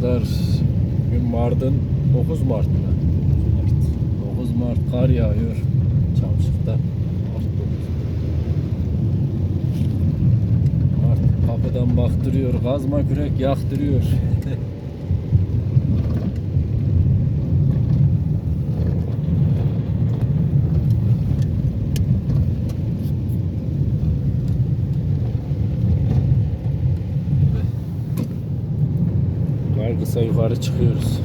Arkadaşlar bugün Mart'ın 9 Mart'ta. 9 Mart kar yağıyor Çamşık'ta. Mart kapıdan baktırıyor, kazma kürek yaktırıyor. kısa yukarı çıkıyoruz.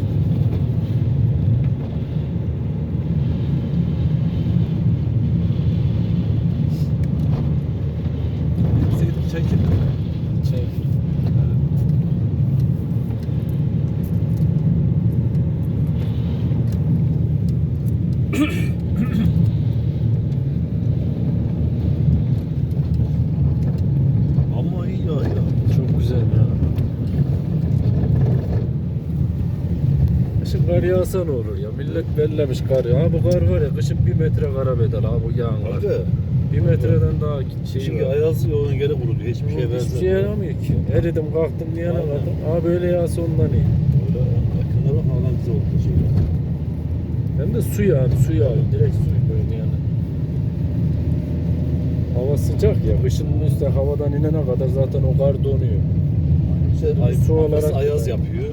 Çekin. Çek. Ama iyi ya ya. Çok güzel ya. Kışın kar yağsa ne olur ya? Millet bellemiş kar ya. Ha bu kar var ya kışın bir metre kara bedel ha bu yağan. Kanka. Bir metreden daha şey Çünkü var. ayazı yolun geri kuruluyor. Hiçbir şeye Hiçbir benzemiyor. şey yaramıyor ki. Eridim kalktım diyene Aynen. kadar. Ha böyle yağsa ondan iyi. Öyle yakınlara halen güzel oldu. Şey. Hem de su yani su yağıyor. Direkt su böyle yani. Hava sıcak ya. Kışın üstte havadan inene kadar zaten o kar donuyor. İşte ay, su olarak- ayaz yapıyor.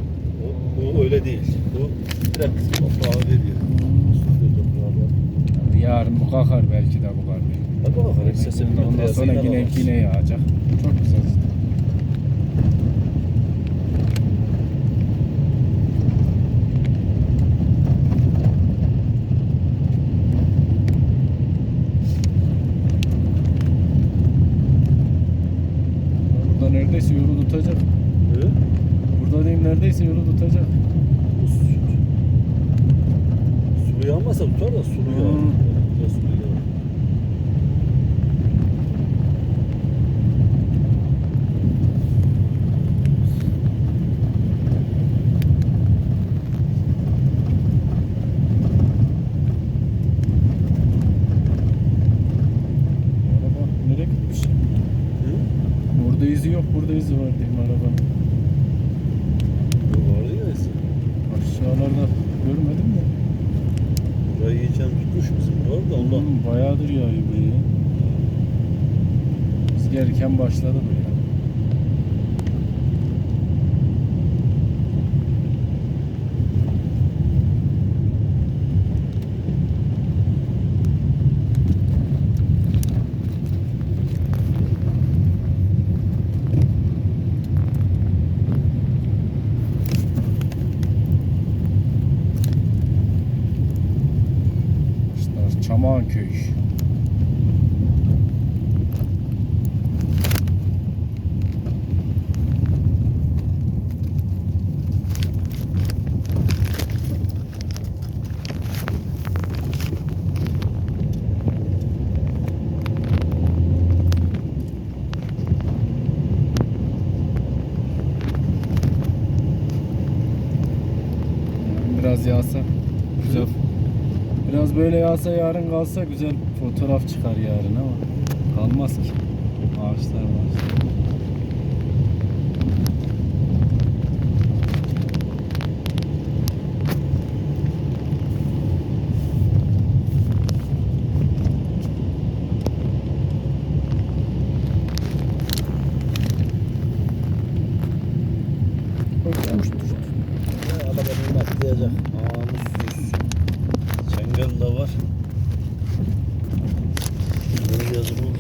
Bu öyle değil. Bu direkt toprağı veriyor. Yarın bu kalkar belki de bu kar. Tabii bakar. Sesini Ondan sonra yine yine yağacak. Çok güzel. Burada neredeyse yolu tutacak. Neredeyse yolu tutacak. Sulu yağmasa tutar da sulu yağar. Hmm. Biraz sulu nereye gitmiş? Burada izi yok, burada izi var diyeyim arabanın. Bu vardı ya ise. Aşağılarda görmedim mi? Burayı iyice tutmuş bizim var da ondan. Hmm, bayağıdır yağıyor bu ya. Biz gelirken başladı bu ya. İşte Çamanköy. Biraz yağsa güzel. Biraz böyle yağsa yarın kalsa güzel fotoğraf çıkar yarın ama kalmaz ki. Ağaçlar var. Ya, Arabanın atlayacak. Namussuz. Çengel de var. Böyle yazık oldu.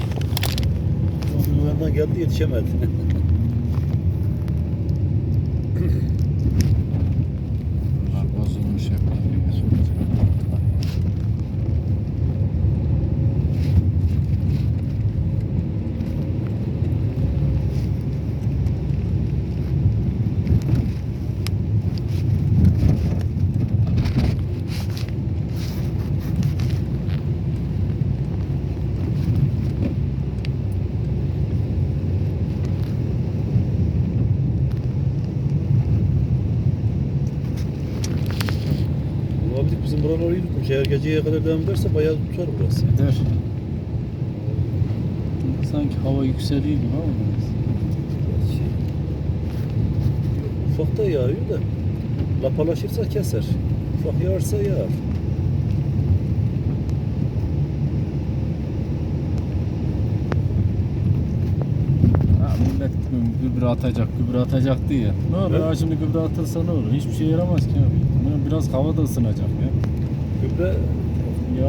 Onun yanından geldi yetişemedi. Buranın orayı tutmuş. Eğer geceye kadar devam ederse bayağı tutar burası. Eder. Sanki hava yükseliyor gibi ama. Şey, yok. Ufak da yağıyor da. Lapalaşırsa keser. Ufak yağarsa yağar. Millet gübre atacak, gübre atacak diye. Ne olur Evet. şimdi gübre atılsa ne olur? Hiçbir şey yaramaz ki abi. Biraz hava da ısınacak ya. Gübre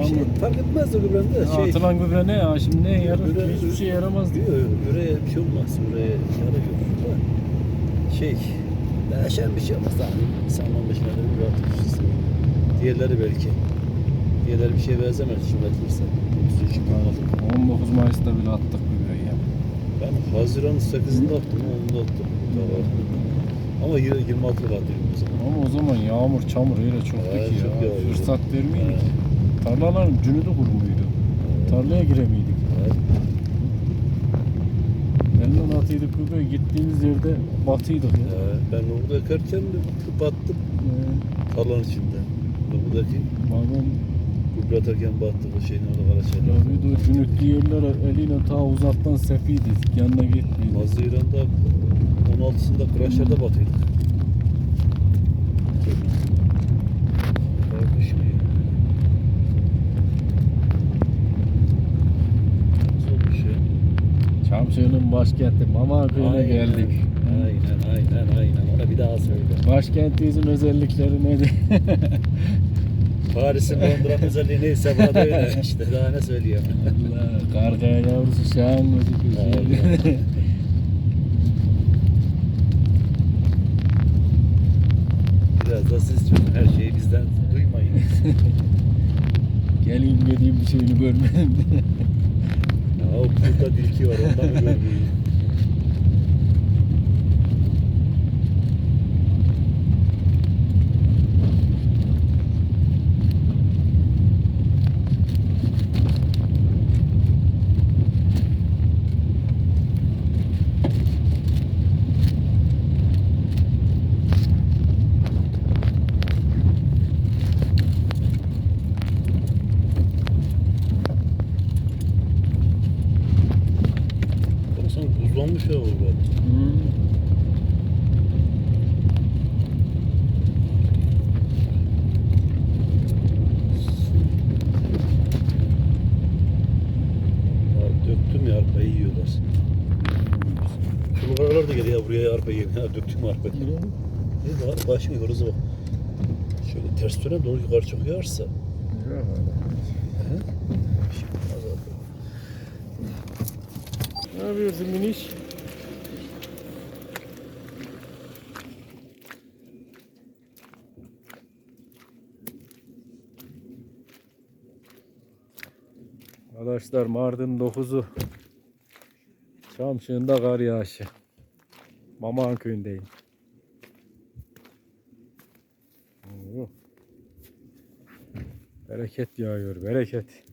bir şey Yağmur. fark etmez de gübrende. Ya Şey, atılan gübre ne ya? Şimdi ne yarar? Gübre- Hiçbir şey yaramaz diyor. Üreye bir şey olmaz. Üreye yarıyor. Da Şey, değişen bir şey olmaz. Sen 15 metre bir atmışsın. Diğerleri belki. Diğerleri bir şeye benzemez şimdi atılırsa. Üstü çıkıyor. 19 Mayıs'ta bile attık gübreyi ya. Ben Haziran 8'inde attım, 10'unda attım. Daha. Ama yine 26 attım o zaman. Ama o zaman yağmur, çamur öyle çoktu Evet, ki çok ya. yağıyordu. Fırsat vermiyorduk. Evet. Tarlaların cünüdü kurumuydu. Tarlaya giremiydik. Evet. Elinden atıydık gübre gittiğimiz yerde batıydık ya. Ee, Ben orada ekerken de battım Ee, tarlanın içinde. Buradaki babam gübre atarken battık o şeyin orada karaçayla. tabii de o cünütlü yerlere eliyle ta uzaktan sepiydi. Yanına gitmiydi. Haziran'da 16'sında Kıraçlar'da batıydık. Kardeş mi ya? Nasıl olmuş ya? Çamşır'ın başkenti Mamaköy'üne geldik. Aynen aynen aynen. Ona bir daha söyle. Başkentimizin özellikleri nedir? Paris'in Londra'nın özelliği neyse burada öyle. İşte daha ne söyleyeyim. Allah, kargaya yavrusu şahan gözüküyor. Siz çözün. Her şeyi bizden duymayın. Geleyim geleyim bir şeyini görmedim. Ya o burada dilki var ondan mı buzlanmış ya burada. Hmm. Ya döktüm ya arpayı yiyorlar. Şu karalar da geliyor buraya arpa yiyeyim. Ha döktüm arpayı. Ne var? Başım yukarıza bak. Şöyle ters dönem doğru yukarı yağarsa. He? Bir şey olmaz abi. Ne yapıyorsun miniş? Arkadaşlar Mardin 9'u Çamşığında kar yağışı. Maman köyündeyim. Bereket yağıyor, bereket.